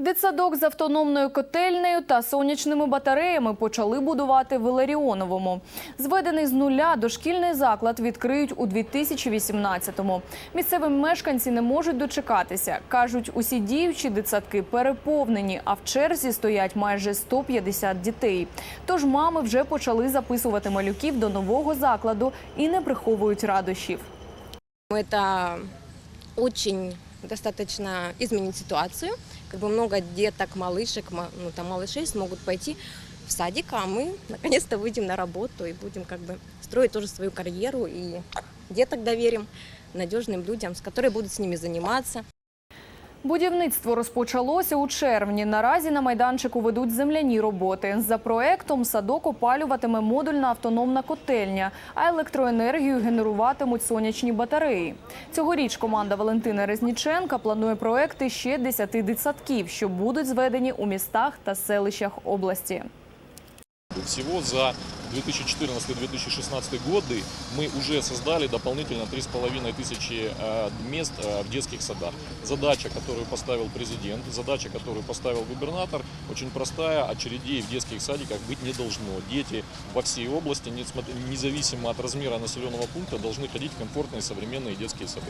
Дитсадок з автономною котельнею та сонячними батареями почали будувати в Іларіоновому. Зведений з нуля дошкільний заклад відкриють у 2018-му. Місцеві мешканці не можуть дочекатися. Кажуть, усі діючі дитсадки переповнені, а в черзі стоять майже 150 дітей. Тож мами вже почали записувати малюків до нового закладу і не приховують радощів. Это очень достаточно изменит ситуацию. Как бы много деток, малышек, ма- ну, там малышей смогут пойти в садик, а мы наконец-то выйдем на работу и будем как бы строить тоже свою карьеру и деток доверим надежным людям, с которые будут с ними заниматься. Будівництво розпочалося у червні. Наразі на майданчику ведуть земляні роботи. За проектом садок опалюватиме модульна автономна котельня, а електроенергію генеруватимуть сонячні батареї. Цьогоріч команда Валентина Резніченка планує проекти ще 10 дитсадків, що будуть зведені у містах та селищах області. Всего за 2014-2016 годы мы уже создали дополнительно 3,5 тысячи э, мест э, в детских садах. Задача, которую поставил президент, задача, которую поставил губернатор, очень простая. Очередей в детских садиках быть не должно. Дети во всей области, независимо от размера населенного пункта, должны ходить в комфортные современные детские сады.